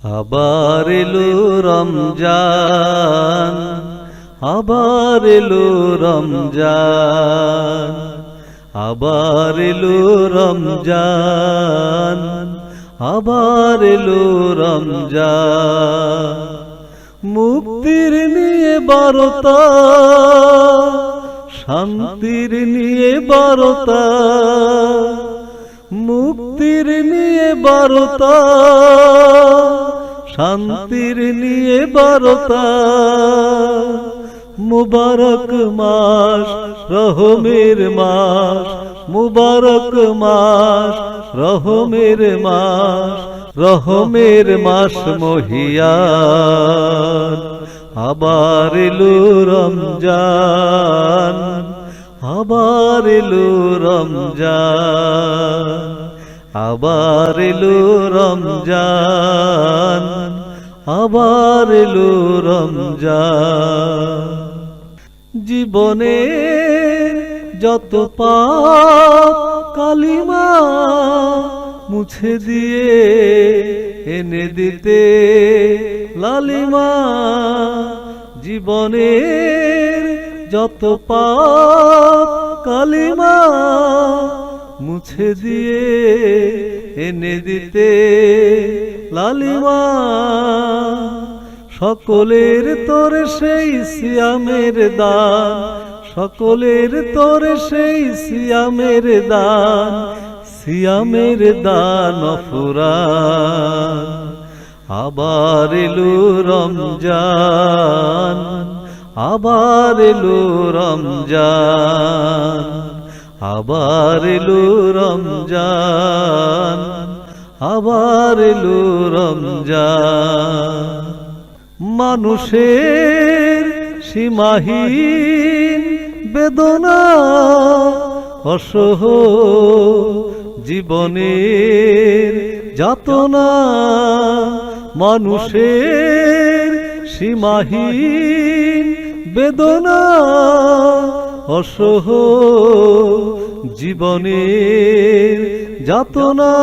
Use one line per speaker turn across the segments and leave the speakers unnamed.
আবার এলো রমজান, আবার এলো রমজান, আবার এলো রমজান, আবার এলো রমজান। মুক্তির নিয়ে বারতা, শান্তির নিয়ে বারতা মুক্তির নিয়ে বারতা, শান্তির নিয়ে বারতা। মুবারক মাস, রহমের মাস, মুবারক মাস, রহমের মাস রহমের মাস মহিয়ান। আবার এলো রমজান। আবার এলো রমজান, আবার এলো রমজান, আবার এলো রমজান। জীবনে যত পাপ কালিমা মুছে দিয়ে এনে দিতে লালিমা, জীবনের যত পাপ কালিমা মুছে দিয়ে এনে দিতে লালিমা। সকলের তোর সেই সিয়ামের দান, সকলের তোর সেই সিয়ামের দান সিয়ামের দান ফুরান আবার এলো রমজান। আবার এলো রমজান, আবার এলো রমজান, আবার এলো রমজান। মানুষের সীমাহীন বেদনা, অসহ জীবনের যাতনা, মানুষের সীমাহীন বেদনা, অসহ জীবনের যাতনা।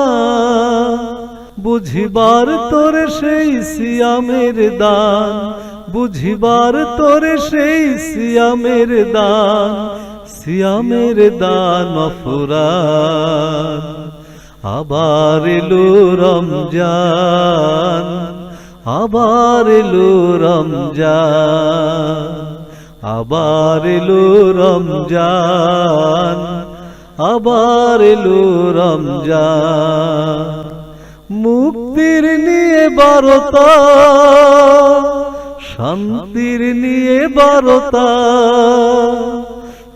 বুঝিবার তোর সেই সিয়ামের দান, বুঝিবার তোর সেই সিয়ামের দান সিয়ামের দান ফুরান আবার এলো রমজান, আবার এলো রমজান। আবার এলো রমজান, আবার এলো রমজান। মুক্তির নিয়ে বারতা, শান্তির নিয়ে বারতা,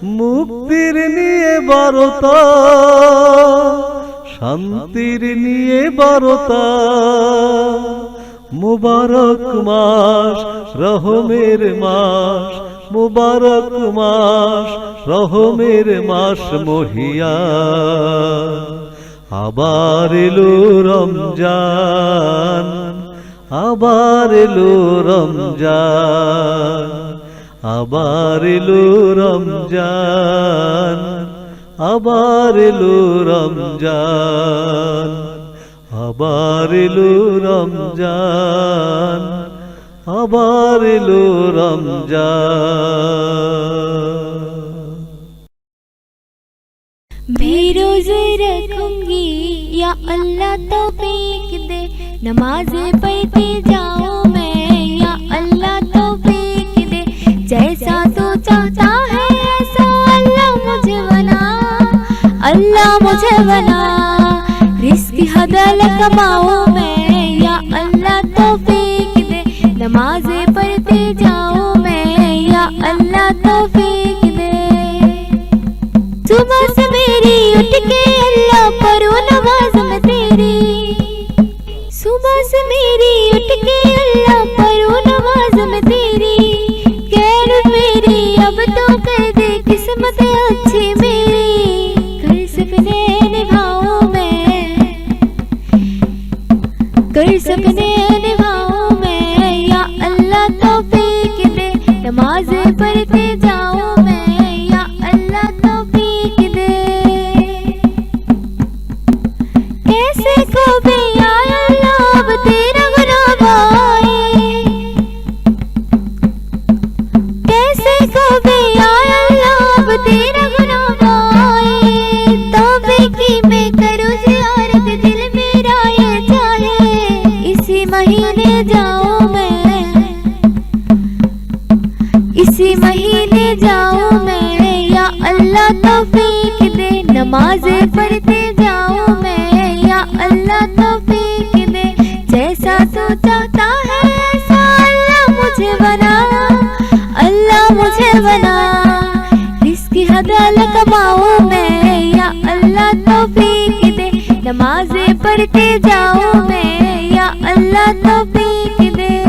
মুক্তির নিয়ে বারতা, শান্তির নিয়ে বারতা। মুবারক মাস, রহমের মাস মুবারক মাস, রহমের মাস মহিয়া। আবার এলো রমজান, আবার এলো রমজান, আবার এলো রমজান, আবার এলো রমজান, আবার এলো রমজান। আবার এলো
رمضان میں رکھوں گی یا اللہ توفیق دے نماز پیتے جاؤں میں یا اللہ توفیق دے جیسا تو چاہتا ہے ایسا اللہ مجھے بنا اللہ مجھے بنا رزق حد کماؤں میں نمازیں پڑھتے جاؤں میں، یا اللہ توفیق دے۔ صبح سے میری اٹھ کے اللہ پڑھو نماز میں تیری صبح سے میری اٹھ کے اللہ پڑھو نماز میں تیری نمازیں پڑھتے جاؤں میں، یا اللہ توفیق دے۔ کیسے بھی یا اللہ اب تیرا غلام آئے کیسے کو بھی توفیق دے، نماز پڑھتے جاؤں میں، یا اللہ توفیق دے۔ جیسا تو چاہتا ہے، ایسا اللہ مجھے بنا۔ اللہ مجھے بنا۔ اس کی حد اللہ کماؤں میں، یا اللہ توفیق دے۔ نماز پڑھتے جاؤں میں، یا اللہ توفیق دے۔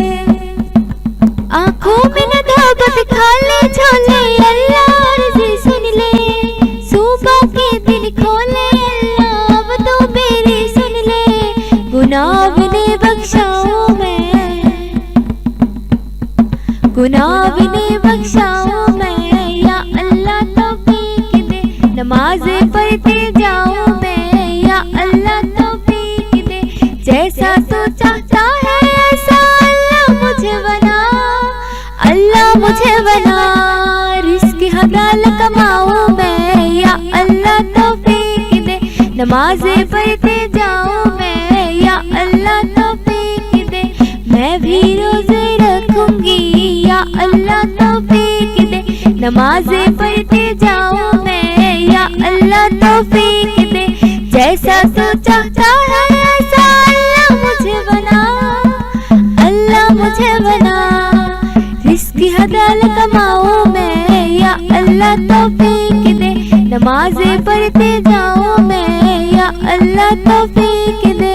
آنکھوں میں نہ دکھا لے جھولے اللہ گناب نے بخشا ہوں میں۔ گناب نے بخشا ہوں میں۔ یا اللہ توفیق دے، نماز پڑھتے جاؤں میں۔ یا اللہ توفیق دے، جیسا تو چاہتا ہے ایسا اللہ مجھے بنا۔ اللہ مجھے بنا، رزق حلال کماؤں میں۔ یا اللہ توفیق دے، نماز پڑھتے جاؤں اللہ توفیق دے میں بھی روزے رکھوں گی، یا اللہ توفیق دے نمازیں پڑھتے جاؤں میں، یا اللہ توفیق دے جیسا تو چاہتا ہے، ایسا اللہ مجھے بنا۔ اللہ مجھے بنا۔ رزق کی حلال کماؤں میں، یا اللہ تو توفیق دے نمازیں پڑھتے جاؤں میں، یا اللہ تو پیک دے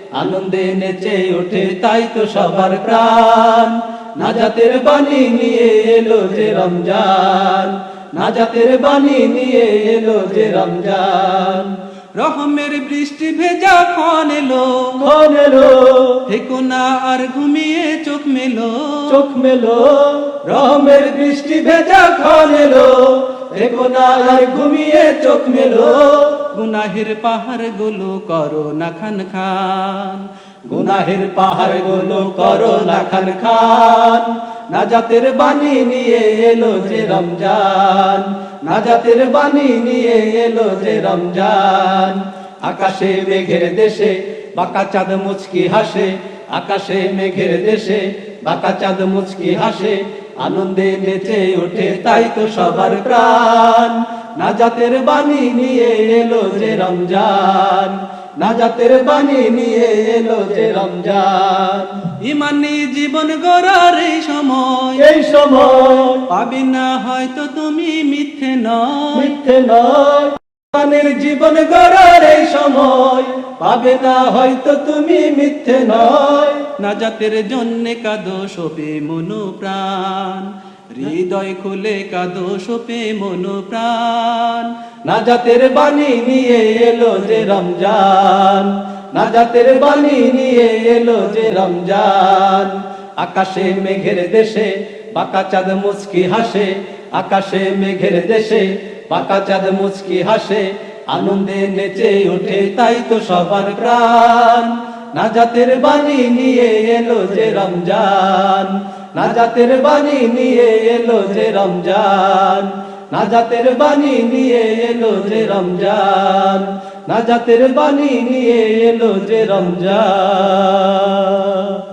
আনন্দে নেচে ওঠে তাই তো সবার প্রাণ। না নাজাতের বাণী নিয়ে এলো যে রমজান। না নাজাতের বাণী নিয়ে এলো যে রমজান।
রহমের বৃষ্টি ভেজা ক্ষণ এলো
মন এলো।
থেকো না আর ঘুমিয়ে চোখ মেলো।
চোখ মেলো। রহমের বৃষ্টি ভেজা ক্ষণ এলো দেখো না আর ঘুমিয়ে চোখ মেলো।
গুনাহের পাহাড়গুলো করো না খান খান।
গুনাহের পাহাড়গুলো করো না খান খান। নাজাতের বাণী নিয়ে এলো যে রমজান। না নাজাতের বাণী নিয়ে এলো যে রমজান। আকাশে মেঘের দেশে বাঁকা চাঁদ মুচকি হাসে। আকাশে মেঘের দেশে বাঁকা চাঁদ মুচকি হাসে। আনন্দে নেচে ওঠে তাই তো সবার প্রাণ। নাজাতের বাণী নিয়ে এলো যে রমজান। নাজাতের বাণী নিয়ে এলো যে রমজান।
ইমানি জীবন গড়ার এই সময়
এই সময়
পাবি না হয়তো তুমি মিথ্যে নয়।
মিথ্যে নয়। মানের জীবন গড়ার এই সময় পাবে না হয়তো তুমি মিথ্যে নয়।
নাজাতের জন্যে কাদো সোপে মনো প্রাণ হৃদয় খুলে কাদো সোপে মনো প্রাণ।
না নাজাতের বাণী নিয়ে এলো যে রমজান। না নাজাতের বাণী নিয়ে এলো যে রমজান। আকাশে মেঘের দেশে বাঁকা চাঁদ মুচকি হাসে। আকাশে মেঘের দেশে বাঁকা চাঁদ মুচকি হাসে। আনন্দে নেচে ওঠে তাই তো সবার প্রাণ। না নাজাতের বাণী নিয়ে এলো যে রমজান। নাজাতের বাণী নিয়ে এলো যে রমজান। নাজাতের বাণী নিয়ে এলো যে রমজান। নাজাতের বাণী নিয়ে এলো যে রমজান।